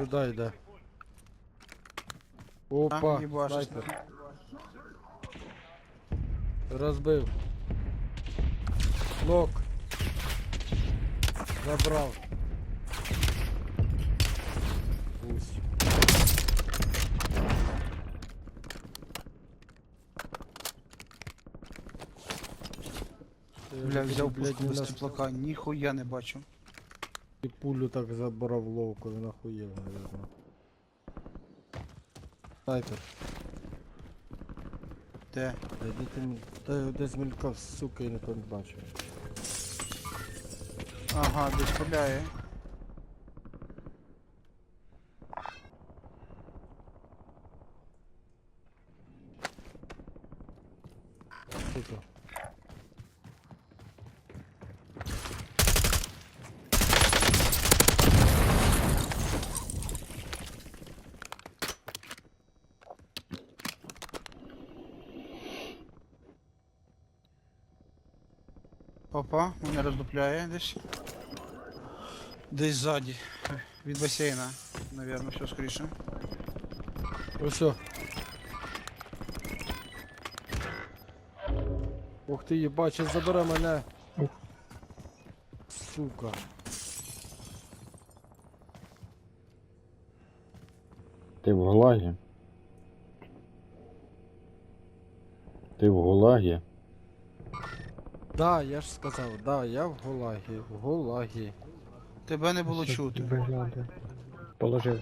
Сюди йде. Опа, А, їбашиш. снайпер. Розбив. Нок. Забрав. Ось. Е, Бля, взяв блядь, без теплака, ніхуя не бачу. І пулю так забрав ловко, він охуєв, наверное. Снайпер. Де? Та де ти м- Та десь мелькав, сука, я не бачив. Ага, десь пуляє. Опа, мене роздупляє десь. Десь ззаді. Від басейна, навірно, все скоріше. Ось. о. Ух ти, їбать, щас забере мене. Ух. Сука. Ти в Гулагі? Ти в Гулагі? Да, я ж сказав, да, я в Гулагі, в Гулагі. Тебе не було Що чути. Виглядає. Положив.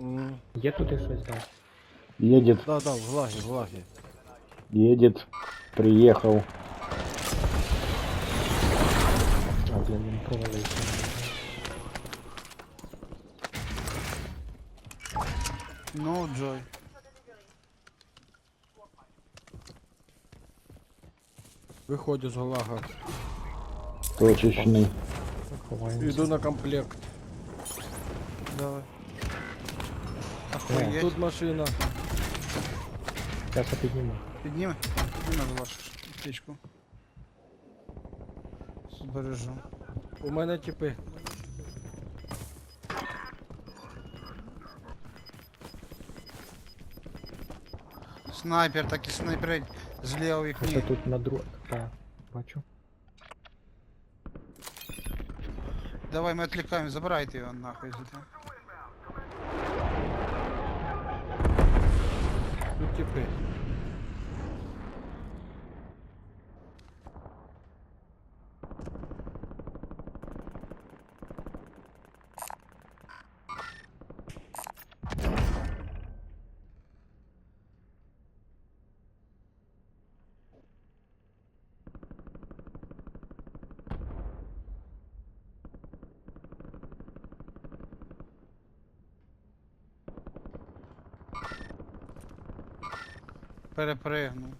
М, Є туди щось далі? Едет, Да, да, в Гулагі, в Гулагі. едет, приехал. А, блін, він провалився. Ну, Джой. Виходжу з Гулага. Точечный. Ховаємося. Іду на комплект. Давай. Охуєть. Тут машина. Зараз я підніму. Підніми. Підніми вашу птичку. Збережу. У мене типи. Снайпер, так і снайперить зліва їх Це ні. тут на друг... Так, бачу. Давай ми відлікаємо, забирайте його нахуй звідти. Тут типи. Перепригнув.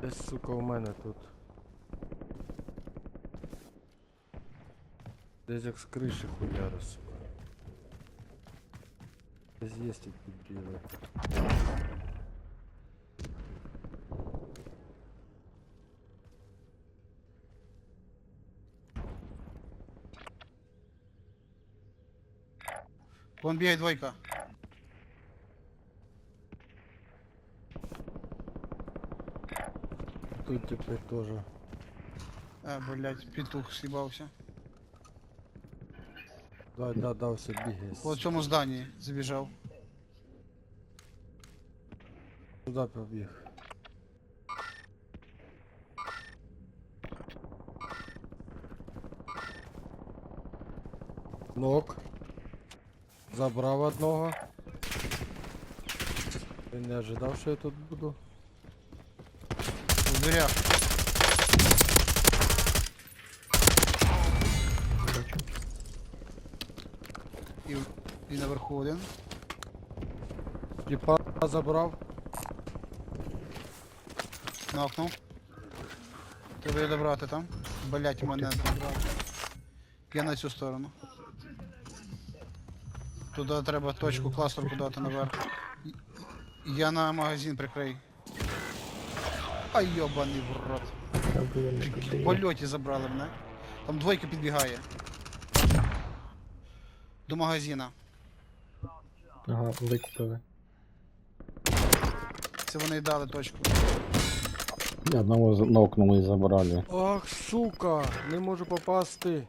Десь, сука, у мене тут. Десь як з криші хуяра, сука. Десь є ті дебіли. Вон бігає двойка. Тут типи теж. А, блять, петух съебався. Да, да, да, все бігає. Вот в цьому зданні забіжав. Сюди побіг. Нок. Забрав одного. Він не ожидав, що я тут буду. У дверях. І, і наверху один. Тіпа забрав. Нокнув. Треба її добрати там. Блять, мене добрати. Я на цю сторону. Туди треба точку кластерку дати наверх. Я на магазин прикрий. Ай, йобаний в рот. В польоті забрали мене. Там двойка підбігає. До магазина. Ага, викупили. Це вони й дали точку. И Одного за- нокнули и забрали. Ах, сука, не можу попасти.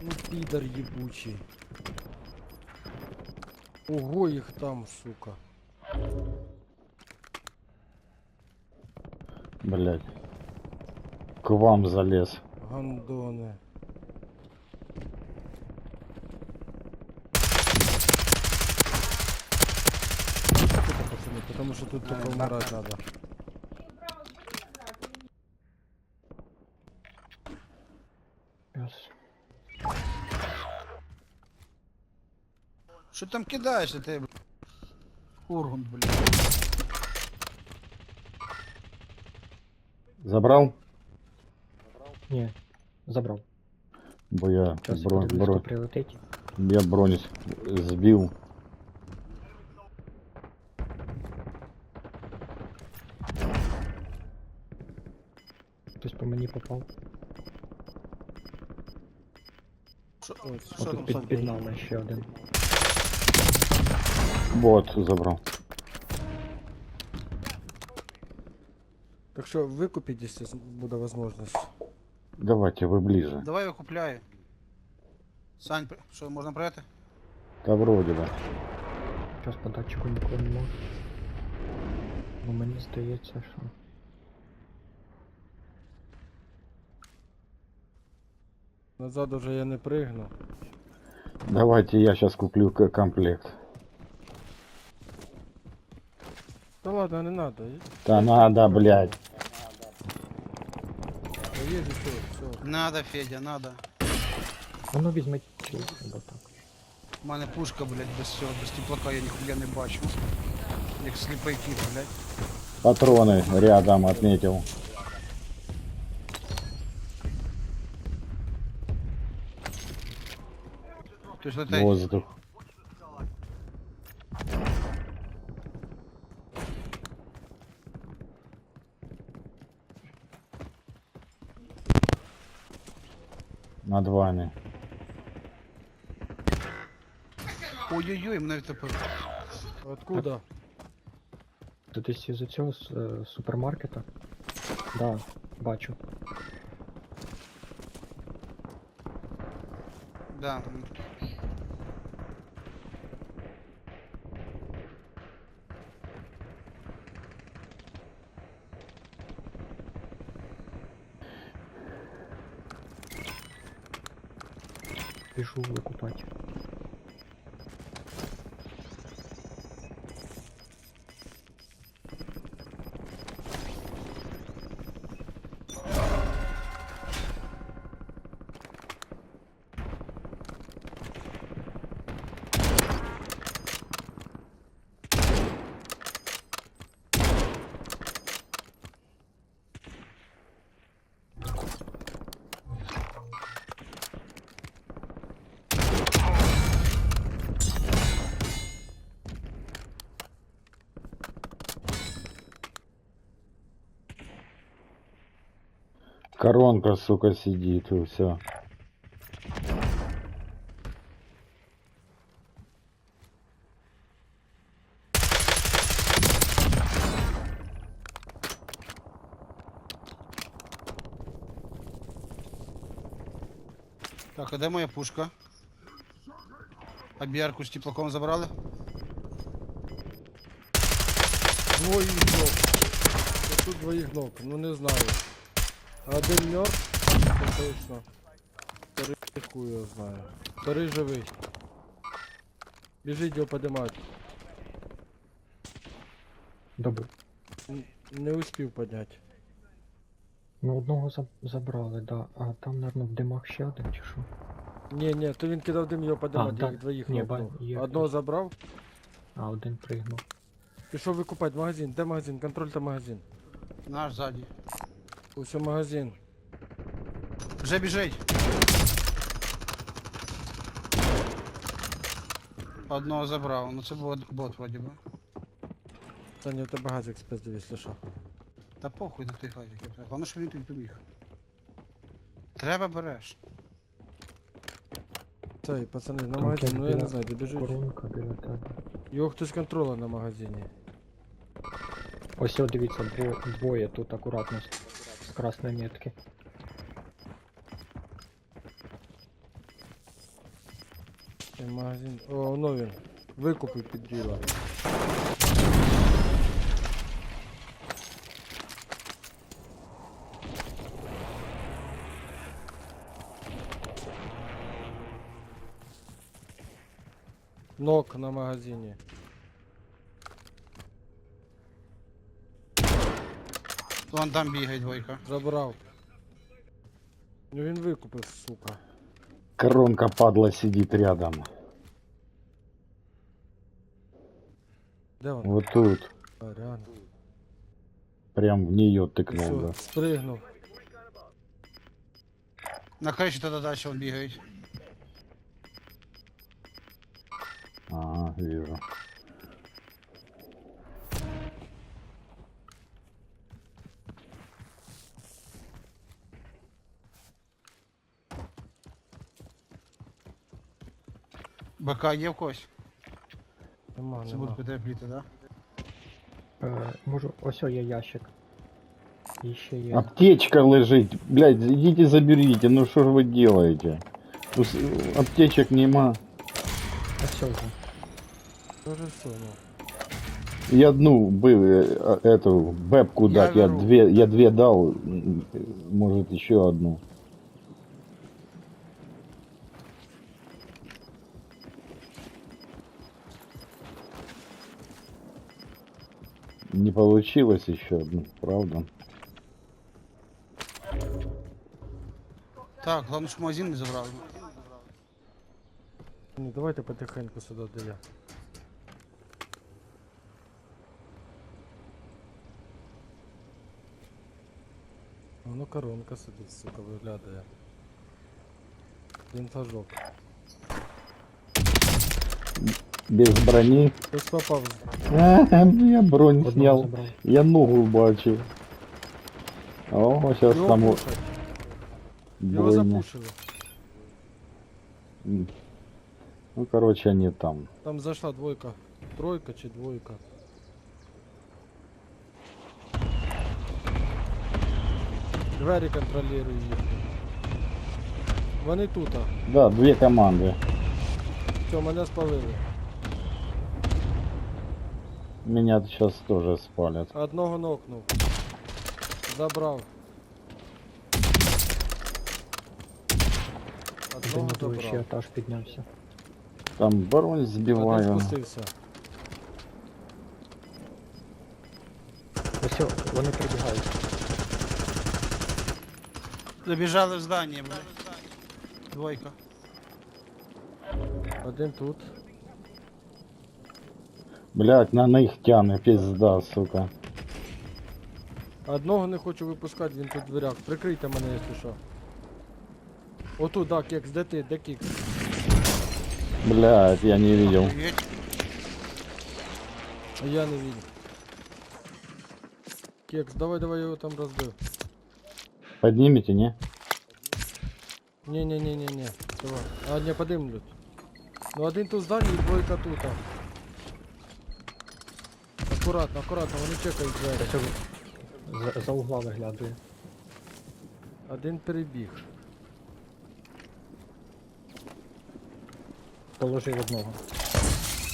Ну, підар їбучий. Ого, їх там, сука. Блять. К вам залез. Пацани, потому що тут тільки вмирати надо. Що там кидаєш ти, бля? Кургун, блядь. Забрал? Ні, забрав. Бо я, Час бро, подивлюсь, бро, хто прилетить. я бронь сбил. Хтось по мені попав. Що, Ось, що Отут там? під, під нами ще один. Вот, забрал. Так що викупіть, якщо буде можливість. Давайте, вы ближе. Давай я купляю. Сань, при- що, можна прийти? Да вроде бы. Зараз по датчику нікого нема. Ну мені здається, що. Назад уже я не пригну. Давайте я сейчас куплю к- комплект. Та ладно, не надо. Да надо, блядь. Є ще, все. Надо, Федя, надо. А ну візьміть цю або так. У мене пушка, блядь, без цього, без теплака я ніхуя не бачу. Як сліпий кіт, блядь. Патроны рядом отметил. Хтось летить. Воздух. Над вами. Ой-ой-ой, мене тепер. Откуда? Ти десь із цього е, супермаркета? Да, бачу. Да. Пішу викупати. Коронка, сука, сидит, и все. Так, а де моя пушка? А біарку з теплаком забрали? Двоїх ног. Тут двоїх ног, ну не знаю. Один мертв, це точно. Вторий хуй його знає. Вторий живий. Біжить його подимати. Добре. Н- Не успів підняти. Ну одного заб- забрали, да. А там, мабуть, в димах ще один чи що? Ні, ні, то він кидав дим його подимати, А, їх так. двоїх Ні, ба- є Одного забрав, А, один пригнув. пішов викупати магазин. Де магазин? Контрольте магазин. Наш ззаді. Ось у магазин. Вже біжить. Одного забрав, ну це був бот вроді би. Та ні, у тебе газик спиздив, якщо що. Та похуй до тих хатів. Головне, що він тобі поміг. Треба береш. Цей, пацани, на магазин, ну я не знаю, де біжуть. Коронка біля тебе. Його хтось контролює на магазині. Ось о, дивіться, дво- двоє тут акуратно з, з красної метки. Цей магазин. О, воно він. Викупив під діла. Нок на магазині. Вон там бігає двойка. Забрав. Ну він викупив, сука. Коронка падла сидит рядом. Де він? Вот тут. А, реально. Прям в нее тыкнул, да. Все, спригнув. На криші туди далі вон бігають. Ага, вижу. БК є в когось? Нема, Це нема. буде потерпліти, да? Е, можу, ось о, є ящик. І ще є. Аптечка лежит. Блядь, идите заберите. Ну что же вы делаете? Тут с- аптечек нема. Ось о, вже. Тоже все, ну. Я одну бы э, эту бэбку Я дать. Я беру. две, я две дал. м, Может еще одну. Не получилось еще одну, правда? Так, головне, щоб магазин не забрали. Ну давайте потихеньку сюди, де я. Воно коронка сидить, сука, виглядає. Вінтажок Без брони. Хтось попав. з- А, ну я бронь Одного снял. забрав. Я ногу бачив. О, сейчас Його там о- пушать. Його бойня. запушили. М. Ну, короче, они там. Там зайшла двойка. Тройка чи двойка. Двері контролюю їхні. Вони тут. Да, две команды. Все, мене спалили. Меня сейчас тоже спалят. Одного нокнув. Забрав. Один Одного на другий ще забрав. етаж піднявся. Там бронь Один сбиваю. спустився. Ось о, вони прибігають. Забіжали в здання, бля. Двойка. Один тут. Блять, на них тяне, пизда, сука. Одного не хочу випускати, він тут в дверях. Прикрийте мене, якщо що. Отут, да, кекс, де ти, де кекс? Блять, я не видел. Охуєть. А я не видел. Кекс, давай, давай, я його там розбив. Поднимите, не? Не-не-не-не-не. Давай. А, не подимлють. Ну один тут в зданні і двойка тут. Акуратно, акуратно, вони чекають двері. Ось за, за угла виглядує. Один перебіг. Положив одного.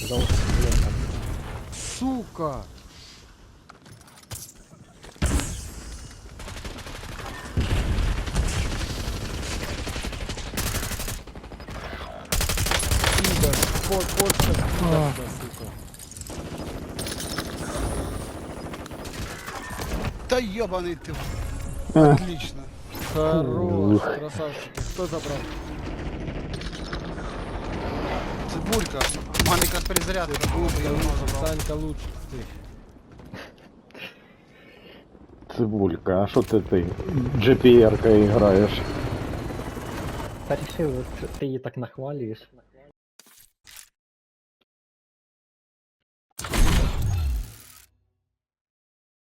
За углом. Сука! Пидор, пор, порча, пидор, сука. Та йобаний ти. А. Отлично. Хорош, Ух. красавчики. Хто забрав? Цибулька. У мене якраз перезарядка була, бо я давно забрав. Санька лучше ти. Цибулька, а что ты ты GPR-кой играешь? Та рішив, от ти її так нахвалюєш.